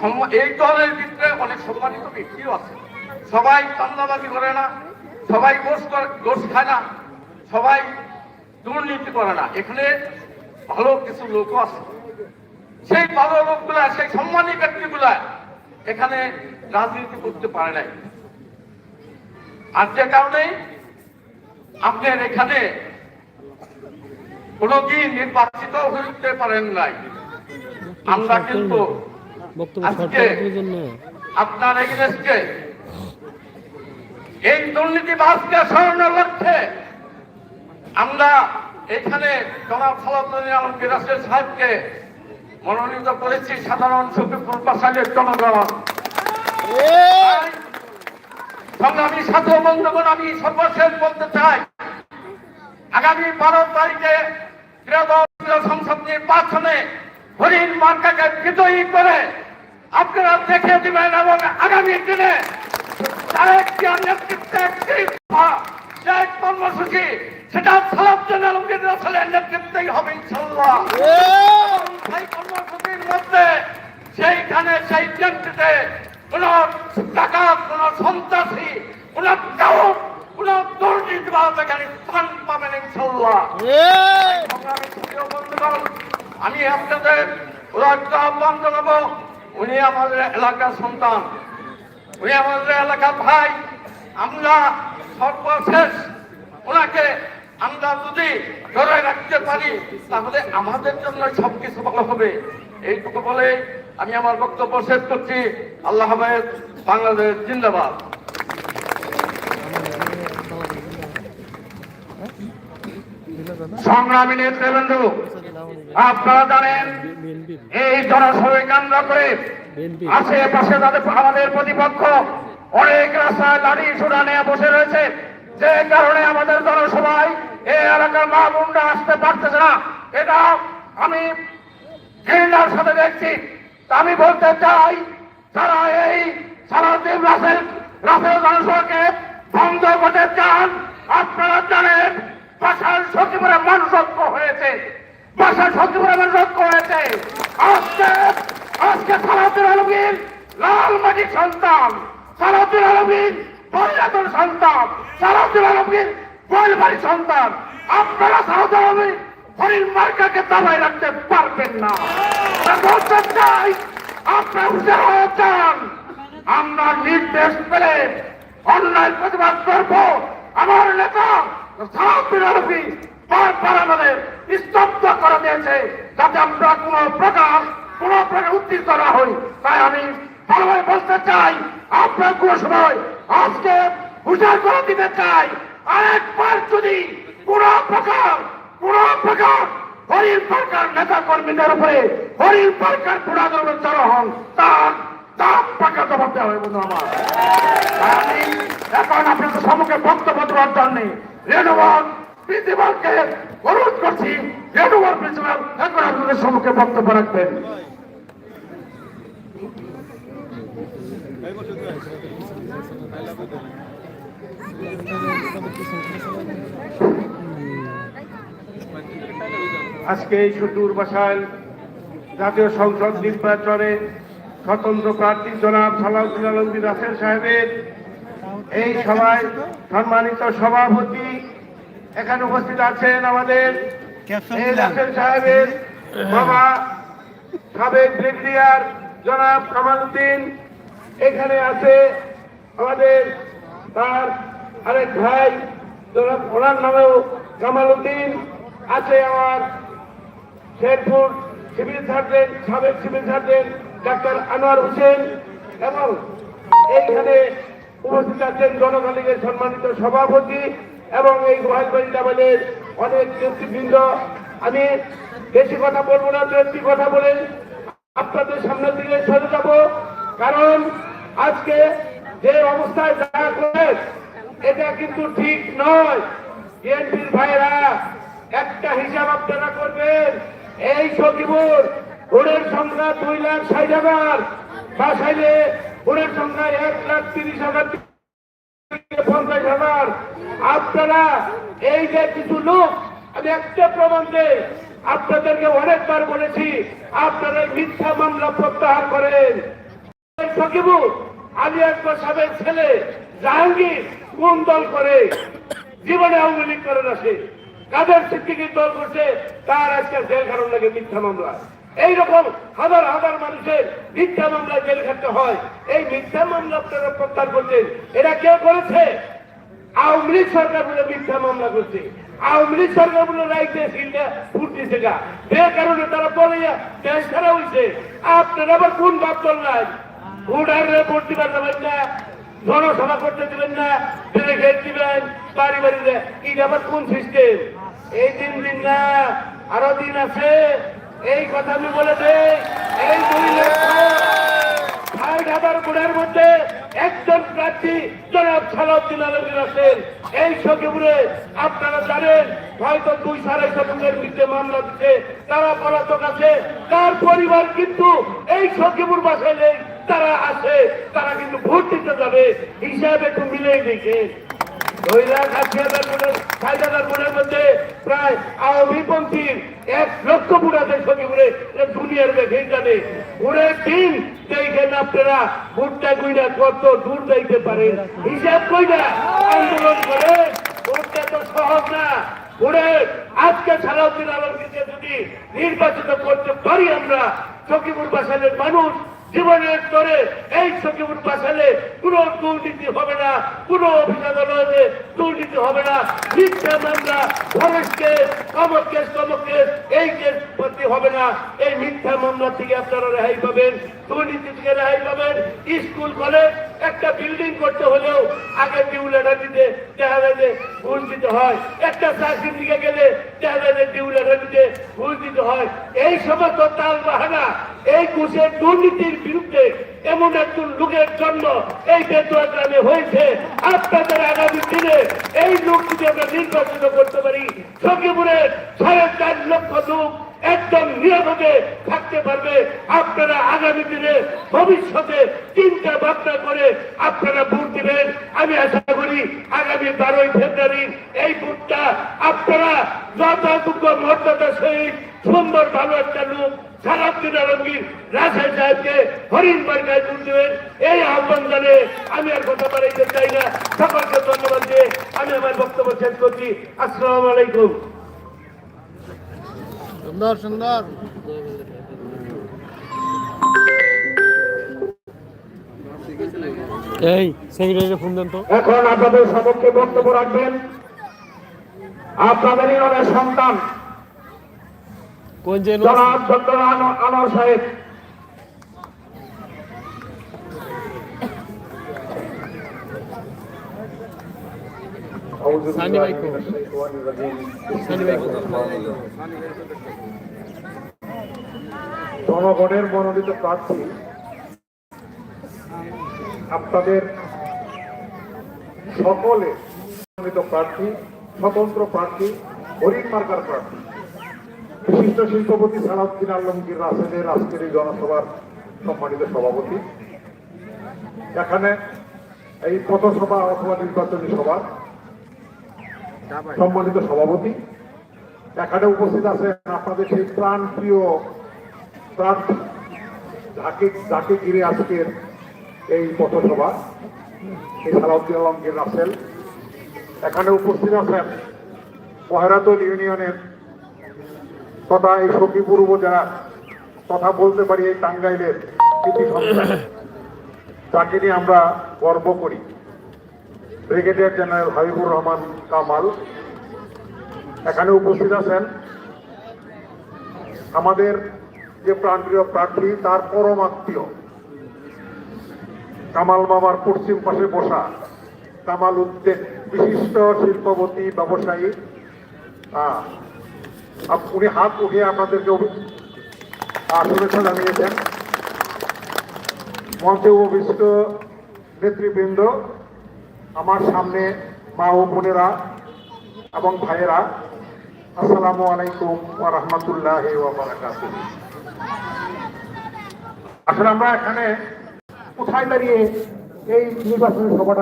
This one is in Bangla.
সম্মা- এই দলের ভিতরে অনেক সম্মানিত ব্যক্তিও আছে। সবাই চান্দাবাজি করে না, সবাই গোস খায় না, সবাই দুর্নীতি করে না। এখানে ভালো কিছু লোকও আছে। সেই ভালো লোকগুলা, সেই সম্মানী ব্যক্তিগুলা এখানে রাজনীতি করতে পারে নাই। আর যে কারণে আপনার এখানে কোনোদিন নির্বাচিত হতে পারেন নাই। আমরা কিন্তু আজকে আপনার এগেনস্টে এই দুর্নীতিবাজকে সরানোর লক্ষ্যে আমরা এখানে জনাব সালাউদ্দিন আলমগীর রাসেল সাহেবকে মনোনীত করেছি সাধারণ শফিকুল বাসালের জনগণ। সংগ্রামী সাথী বন্ধুগণ আমি সর্বশেষ বলতে চাই আগামী বারো তারিখে সংসদ নির্বাচনে হরিণ মার্কাকে বিজয়ী করে আপনারা দেখে দিবেন এবং আগামী দিনে নেতৃত্বে একটি কর্মসূচি সেটা আলমগীর রাসেলের নেতৃত্বেই হবে ইনশাল্লাহ সেই কর্মসূচির মধ্যে সেইখানে সেই কেন্দ্রিতে কোন টাকা কোন সন্ত্রাসী কোন কাউট কোন দুর্নীতিবাদ এখানে স্থান পাবেন ইনশাল্লাহ সংগ্রামী বন্ধুগণ, আমি আপনাদের উদার্ত আহ্বান জানাব উনি আমাদের এলাকার সন্তান। উনি আমাদের এলাকার ভাই। আমরা সর্বশেষ ওনাকে আমরা যদি ধরে রাখতে পারি, তাহলে আমাদের জন্য সবকিছু ভালো হবে। এইটুকু বলে আমি আমার বক্তব্য শেষ করছি। আল্লাহ হাফেজ, বাংলাদেশ জিন্দাবাদ। সংগ্রামী নেতৃবৃন্দ আপনারা জানেন, এই জনসভায় কেন্দ্র করে আশেপাশে তাদের আমাদের প্রতিপক্ষ, অনেক রাস্তায় লাঠি সুরা নিয়ে বসে রয়েছে। যে কারণে আমাদের জনসভায় এই এলাকার মা বোনরা আসতে পারতেছে না। এটা আমি ঘৃণার সাথে দেখছি। আমি বলতে চাই, যারা এই সারাদিন রাসেল রাসেল জনসভাকে বন্ধ করতে চান, আপনারা জানেন বাসার সচিবের মানুষত্ব হয়েছে। বাসার সচিবের মানুষত্ব হয়েছে। আজকে আজকে সালাউদ্দিন আলমগীর লাল মাটির সন্তান। সালাউদ্দিন আলমগীর বৈরাতর সন্তান। সালাউদ্দিন আলমগীর বৈলবাড়ির সন্তান। আপনারা সালাউদ্দিন আলমগীর হরিণ মার্কাকে দাবায় রাখতে পারবেন না। চাই আপনারা উঠে হয়ে যান। আমরা নির্দেশ পেলে অন্যায় প্রতিবাদ করব। আমার নেতা আলমগীর বারবার আমাদের স্তব্ধ করে দিয়েছে যাতে আমরা কোনো প্রকার, কোন প্রকার উত্তীর্ণ না হই। তাই আমি ভালোভাবে বলতে চাই, আপনার কোন সময় আজকে হুশার করে দিতে চাই, আরেকবার যদি কোন প্রকার কোন প্রকার হরিণ সরকার নেতা কর্মীদের উপরে হরিণ সরকার পুরাদের উপরে চড়া হন, তার দাম পাকা জবাব দেওয়া হবে বন্ধু আমার। আমি এখন আপনাদের সম্মুখে বক্তব্য দেওয়ার জন্য রেণুবন প্রিন্সিপালকে অনুরোধ করছি প্রিন্সিপাল আপনাদের সম্মুখে বক্তব্য রাখবেন। আজকে এই সুদূর বাসায় জাতীয় সংসদ নির্বাচনে স্বতন্ত্র প্রার্থী জনাব সালাউদ্দিন আলমগীর রাসেল সাহেবের এই সভায় সম্মানিত সভাপতি এখানে উপস্থিত আছেন আমাদের সাহেবের বাবা সাবেক ব্রিগেডিয়ার জনাব কামাল উদ্দিন এখানে আছে আমাদের তার আরেক ভাই জনাব ওনার নামেও কামাল উদ্দিন আছে আমার শেরপুর সিভিল সার্জন সাবেক civil surgeon doctor Anwar Hossain এবং এইখানে উপস্থিত আছেন জনগণ লীগের সম্মানিত সভাপতি এবং এই গোহালবাড়ি লেভেলের অনেক নেতৃবৃন্দ। আমি বেশি কথা বলব না, দু একটি কথা বলে আপনাদের সামনের দিকে সরে যাব। কারণ আজকে যে অবস্থায় যা করে এটা কিন্তু ঠিক নয়। বিএনপির ভাইরা, একটা হিসাব আপনারা করবেন, এই সকিপুর ভোটের সংখ্যা দুই লাখ ষাট হাজার। বাসাইলে ভোটের সংখ্যা এক লাখ তিরিশ হাজার। পঞ্চাশ আপনারা এই যে কিছু লোক, আমি একটা প্রমাণ দেই আপনাদেরকে অনেকবার বলেছি, আপনারা মিথ্যা মামলা প্রত্যাহার করেন। আলী আকবর সাহেবের ছেলে, জাহাঙ্গীর, কোন দল করে? জীবনে আওয়ামী লীগ করে না সে। কাদের সিদ্দিকির দল করছে? তার আজকে জেল কারণ লাগে মিথ্যা মামলা। এইরকম হাজার হাজার মানুষের মিথ্যা মামলা জেল খাটতে হয়। এই মিথ্যা মামলা আপনারা প্রত্যাহার করছেন। এটা কে করেছে? আওয়ামী লীগ সরকার বলে মিথ্যা মামলা করছে। আওয়ামী লীগ সরকার বলে রাইতে সিলটা ফুটতেছে গা। যে কারণে তারা বলে দেশ ছাড়া হয়েছে আপনারা আবার কোন ভাব চললেন ভোটারে ভোট দিবার দেবেন না, জনসভা করতে দিবেন না ডেলিগেট দিবেন, বাড়ি বাড়িতে কি আবার কোন সিস্টেম এই দিন দিন না, আরও দিন আছে। এই কথা আমি বলে দেই এই দুই মধ্যে একজন প্রার্থী জনাব সালাউদ্দিন এই আপনারা জানেন, হয়তো দুই সাড়ে বিরুদ্ধে মামলা দিচ্ছে, তারা পলাতক আছে, তার পরিবার কিন্তু এই সখীপুর বাসায় নেই, তারা আছে, তারা কিন্তু ভোট দিতে যাবে, হিসাব একটু মিলেই দেখে। দুই লাখ আশি হাজার হাজার প্রায় আওয়ামী পন্থীর এক লক্ষ আছে সখীপুরে এটা দুনিয়ার দেখেই জানে। ভোটের দিন দেখেন আপনারা ভোটটা কইরা কত দূর যাইতে পারে। হিসাব কইরা আন্দোলন করে, ভোটটা তো সহজ না। ভোটে আজকে সালাউদ্দিন আলমকে যদি নির্বাচিত করতে পারি আমরা সখীপুর বাসালের মানুষ জীবনের স্তরে এই সখীপুর পাশালে কোনো দুর্নীতি হবে না, কোনো অভিযান আদালতে দুর্নীতি হবে না। মিথ্যা মামলা ফরেস্ট কেস কমক কেস কমক কেস, এই কেস হবে না। এই মিথ্যা মামলা থেকে আপনারা রেহাই পাবেন। দুর্নীতি থেকে রেহাই পাবেন। স্কুল, কলেজ, একটা বিল্ডিং করতে হলেও আগে ডিউ লেটার দিতে দেখা যায় যে দিতে হয়। একটা চাকরি দিকে গেলে দেখা যায় যে ডিউ লেটার দিতে ঘুষ দিতে হয়। এই সমস্ত তাল বাহানা এই ঘুষের দুর্নীতির বিরুদ্ধে এমন একজন লোকের জন্য এই বেতুয়া গ্রামে হয়েছে। আপনাদের আগামী দিনে এই লোক যদি আমরা নির্বাচিত করতে পারি। সখীপুরের সাড়ে চার লক্ষ লোক একদম নিরাপদে থাকতে পারবে। আপনারা আগামী দিনে ভবিষ্যতে চিন্তা ভাবনা করে আপনারা ভোট দিবেন। আমি আশা করি আগামী বারোই ফেব্রুয়ারি এই ভোটটা আপনারা যথাযোগ্য মর্যাদা সহিত সুন্দর ভালো একটা লোক সারাদিন আলমগীর রাজা সাহেবকে হরিণ বার্গায় তুল দেবেন। এই আহ্বান জানে আমি আর কথা বাড়াইতে চাই না। সকলকে ধন্যবাদ দিয়ে আমি আমার বক্তব্য শেষ করছি। আসসালামু আলাইকুম। সুন্দর সুন্দর। এই সেক্রেটারি ফোন দেন তো। এখন আপনাদের সমক্ষে বক্তব্য রাখবেন। আপনাদেরই অনেক সন্তান কোন যে জনাব ডক্টর আনো- আনোয়ার সাহেব। জনগণের মনোনীত প্রার্থী আপনাদের সকলে মনোনীত প্রার্থী স্বতন্ত্র প্রার্থী হরিণ মার্কার প্রার্থী। বিশিষ্ট শিল্পপতি সালাউদ্দিন আলমগীর রাসেলের আজকের এই জনসভার সম্মানিত সভাপতি। এখানে এই পথসভা অথবা নির্বাচনী সভা সম্মানিত সভাপতি, এখানে উপস্থিত আছেন আপনাদের সেই প্রাণ প্রিয় প্রার্থী যাকে যাকে ঘিরে আজকের এই পথসভা এই সালাউদ্দিন আলমগীর রাসেল। এখানে উপস্থিত আছেন পহেরাতল ইউনিয়নের তথা এই সখীপুর উপজেলা কথা বলতে পারি এই টাঙ্গাইলের তাকে নিয়ে আমরা গর্ব করি। ব্রিগেডিয়ার জেনারেল হাবিবুর রহমান কামাল, এখানে উপস্থিত আছেন আমাদের যে প্রাণপ্রিয় প্রার্থী, তার পরম আত্মীয়, কামাল মামার পশ্চিম পাশে বসা কামাল উদ্দিন, বিশিষ্ট শিল্পপতি, ব্যবসায়ী। উনি হাত উঠিয়ে আপনাদেরকে শুভেচ্ছা জানিয়েছেন। মঞ্চে উপবিষ্ট নেতৃবৃন্দ আমার সামনে মা ও বোনেরা এবং ভাইয়েরা, আসসালামু আলাইকুম রাহমাতুল্লাহি আসলে আমরা এখানে কোথায় দাঁড়িয়ে এই নির্বাচনী সভাটা